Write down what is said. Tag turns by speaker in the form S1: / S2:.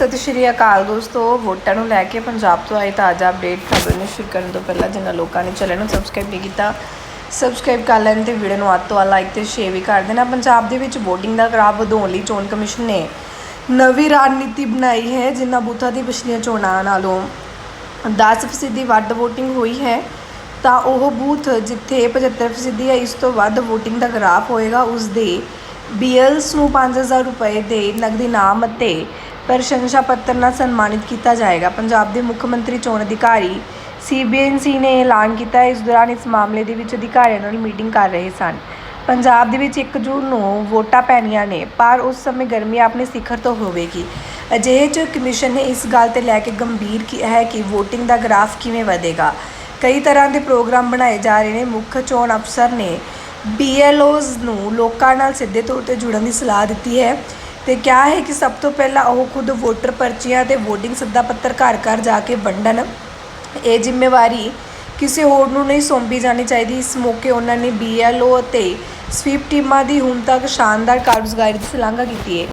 S1: ਸਤਿ ਸ਼੍ਰੀ ਅਕਾਲ ਦੋਸਤੋ, ਵੋਟਾਂ ਨੂੰ ਲੈ ਕੇ ਪੰਜਾਬ ਤੋਂ ਆਈ ਤਾਜ਼ਾ ਅਪਡੇਟ ਖਬਰ ਨੂੰ ਸ਼ੁਰੂ ਕਰਨ ਤੋਂ ਪਹਿਲਾਂ ਜਿਨ੍ਹਾਂ ਲੋਕਾਂ ਨੇ ਚੈਨਲ ਨੂੰ ਸਬਸਕ੍ਰਾਈਬ ਨਹੀਂ ਕੀਤਾ ਸਬਸਕ੍ਰਾਈਬ ਕਰ ਲੈਣ ਤੇ ਵੀਡੀਓ ਨੂੰ ਅੱਧ ਤੋਂ ਵੱਧ ਲਾਈਕ ਤੇ ਸ਼ੇਅਰ ਵੀ ਕਰ ਦੇਣਾ। ਪੰਜਾਬ ਦੇ ਵਿੱਚ VOTING ਦਾ ਗ੍ਰਾਫ ਵਧਾਉਣ ਲਈ ਚੋਣ ਕਮਿਸ਼ਨ ਨੇ ਨਵੀਂ ਰਣਨੀਤੀ ਬਣਾਈ ਹੈ, ਜਿਨ੍ਹਾਂ ਬੂਥਾਂ ਦੀ ਪਿਛਲੀਆਂ ਚੋਣਾਂ ਨਾਲੋਂ 10% ਵੱਧ VOTING ਹੋਈ ਹੈ। ਤਾਂ ਉਹ ਬੂਥ ਜਿੱਥੇ 75% ਜਾਂ ਇਸ ਤੋਂ ਵੱਧ VOTING ਦਾ ਗ੍ਰਾਫ ਹੋਏਗਾ ਉਸ ਦੇ ਬੀਐਲਸ ਨੂੰ 5000 ਰੁਪਏ ਦੇ ਨਗਦੀ ਨਾਮ ਅਤੇ ਪ੍ਰਸ਼ੰਸਾ ਪੱਤਰ ਨਾਲ ਸਨਮਾਨਿਤ ਕੀਤਾ ਜਾਏਗਾ। ਪੰਜਾਬ ਦੇ ਮੁੱਖ ਮੰਤਰੀ ਚੋਣ ਅਧਿਕਾਰੀ ਸੀਬੀਐਨਸੀ ਨੇ ਐਲਾਨ ਕੀਤਾ ਇਸ ਦੌਰਾਨ ਇਸ ਮਾਮਲੇ ਦੇ ਵਿੱਚ ਅਧਿਕਾਰੀਆਂ ਨਾਲ ਮੀਟਿੰਗ ਕਰ ਰਹੇ ਸਨ। ਪੰਜਾਬ ਦੇ ਵਿੱਚ 1 ਜੂਨ ਨੂੰ ਵੋਟਾਂ ਪੈਣੀਆਂ ਨੇ, ਪਰ ਉਸ ਸਮੇਂ ਗਰਮੀ ਆਪਣੇ ਸਿਖਰ ਤੋਂ ਹੋਵੇਗੀ। ਅਜਿਹੇ ਚ ਕਮਿਸ਼ਨ ਨੇ ਇਸ ਗੱਲ ਤੇ ਲੈ ਕੇ ਗੰਭੀਰ ਕੀ, ਹੈ ਕਿ VOTING ਦਾ ਗ੍ਰਾਫ ਕਿਵੇਂ ਵਧੇਗਾ। ਕਈ ਤਰ੍ਹਾਂ ਦੇ ਪ੍ਰੋਗਰਾਮ ਬਣਾਏ ਜਾ ਰਹੇ ਨੇ। ਮੁੱਖ ਚੋਣ ਅਫਸਰ ਨੇ BLOs ਨੂੰ ਲੋਕਾਂ ਨਾਲ ਸਿੱਧੇ ਤੌਰ ਤੇ ਜੁੜਨ ਦੀ ਸਲਾਹ ਦਿੱਤੀ ਹੈ। ਤੇ ਕਿਹਾ ਹੈ ਕਿ ਸਭ ਤੋਂ ਪਹਿਲਾਂ ਉਹ ਖੁਦ ਵੋਟਰ ਪਰਚੀਆਂ ਤੇ VOTING ਸੱਦਾ ਪੱਤਰ ਘਰ ਘਰ ਜਾ ਕੇ ਵੰਡਣ। ਇਹ ਜ਼ਿੰਮੇਵਾਰੀ ਕਿਸੇ ਹੋਰ ਨੂੰ ਨਹੀਂ ਸੌਂਪੀ ਜਾਣੀ ਚਾਹੀਦੀ। ਇਸ ਮੌਕੇ ਉਹਨਾਂ ਨੇ BLO ਅਤੇ ਸਵੀਪ ਟੀਮਾਂ ਦੀ ਹੁਣ ਤੱਕ ਸ਼ਾਨਦਾਰ ਕਾਰਗੁਜ਼ਾਰੀ ਦੀ ਸ਼ਲਾਘਾ ਕੀਤੀ ਹੈ।